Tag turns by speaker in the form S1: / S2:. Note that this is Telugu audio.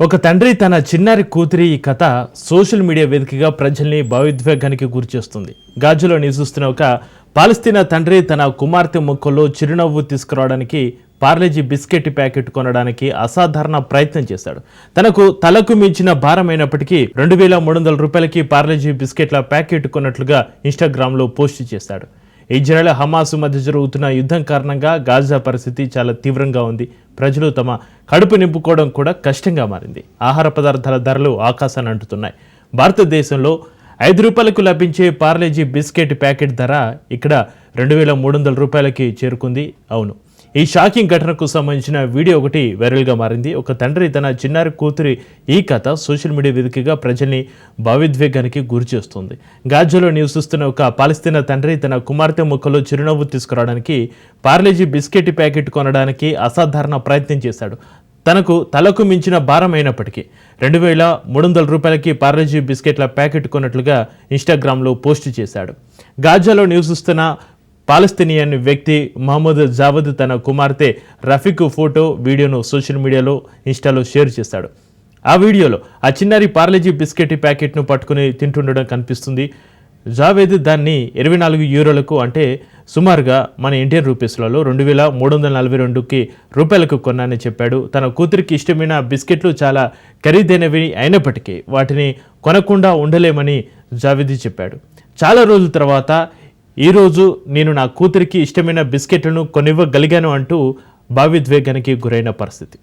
S1: ఒక తండ్రి తన చిన్నారి కూతురి ఈ కథ సోషల్ మీడియా వేదికగా ప్రజల్ని భావోద్వేగానికి గురిచేస్తుంది. గాజులో నివసిస్తున్న ఒక పాలస్తీనా తండ్రి తన కుమార్తె ముక్కల్లో చిరునవ్వు తీసుకురావడానికి పార్లేజీ బిస్కెట్ ప్యాకెట్ కొనడానికి అసాధారణ ప్రయత్నం చేశాడు. తనకు తలకు మించిన భారమైనప్పటికీ రెండు వేల మూడు వందల రూపాయలకి పార్లేజీ బిస్కెట్ల ప్యాకెట్ కొన్నట్లుగా ఇన్స్టాగ్రామ్లో పోస్ట్ చేశాడు. ఇజ్రాయెల్ హమాస్ మధ్య జరుగుతున్న యుద్ధం కారణంగా గాజా పరిస్థితి చాలా తీవ్రంగా ఉంది. ప్రజలు తమ కడుపు నింపుకోవడం కూడా కష్టంగా మారింది. ఆహార పదార్థాల ధరలు ఆకాశాన్ని అంటుతున్నాయి. భారతదేశంలో ఐదు రూపాయలకు లభించే పార్లేజీ బిస్కెట్ ప్యాకెట్ ధర ఇక్కడ రెండు వేల మూడు వందల రూపాయలకి చేరుకుంది. అవును. ఈ షాకింగ్ ఘటనకు సంబంధించిన వీడియో ఒకటి వైరల్గా మారింది. ఒక తండ్రి తన చిన్నారి కూతురి ఈ కథ సోషల్ మీడియా వేదికగా ప్రజల్ని భావోద్వేగానికి గురి చేస్తుంది. గాజాలో నివసిస్తున్న ఒక పాలిస్తీనా తండ్రి తన కుమార్తె ముఖంలో చిరునవ్వు తీసుకురావడానికి పార్లేజీ బిస్కెట్ ప్యాకెట్ కొనడానికి అసాధారణ ప్రయత్నం చేశాడు. తనకు తలకు మించిన భారం అయినప్పటికీ రెండు వేల మూడు వందల రూపాయలకి పార్లేజీ బిస్కెట్ల ప్యాకెట్ కొన్నట్లుగా ఇన్స్టాగ్రామ్లో పోస్ట్ చేశాడు. గాజాలో నివసిస్తున్న పాలస్తీనియన్ వ్యక్తి మహమ్మద్ జావద్ తన కుమార్తె రఫీక్ ఫోటో వీడియోను సోషల్ మీడియాలో ఇన్స్టాలో షేర్ చేశాడు ఆ వీడియోలో ఆ చిన్నారి పార్లేజీ బిస్కెట్ ప్యాకెట్ను పట్టుకుని తింటుండడం కనిపిస్తుంది. జావేద్ దాన్ని ఇరవై నాలుగు యూరోలకు అంటే సుమారుగా మన ఇండియన్ రూపీస్లలో రెండు వేల మూడు వందల నలభై రెండుకి రూపాయలకు కొన్నానని చెప్పాడు. తన కూతురికి ఇష్టమైన బిస్కెట్లు చాలా ఖరీదైనవి అయినప్పటికీ వాటిని కొనకుండా ఉండలేమని జావేద్ చెప్పాడు. చాలా రోజుల తర్వాత ఈరోజు నేను నా కూతురికి ఇష్టమైన బిస్కెట్లను కొనివ్వగలిగాను అంటూ భావిద్వేగానికి గురైన పరిస్థితి.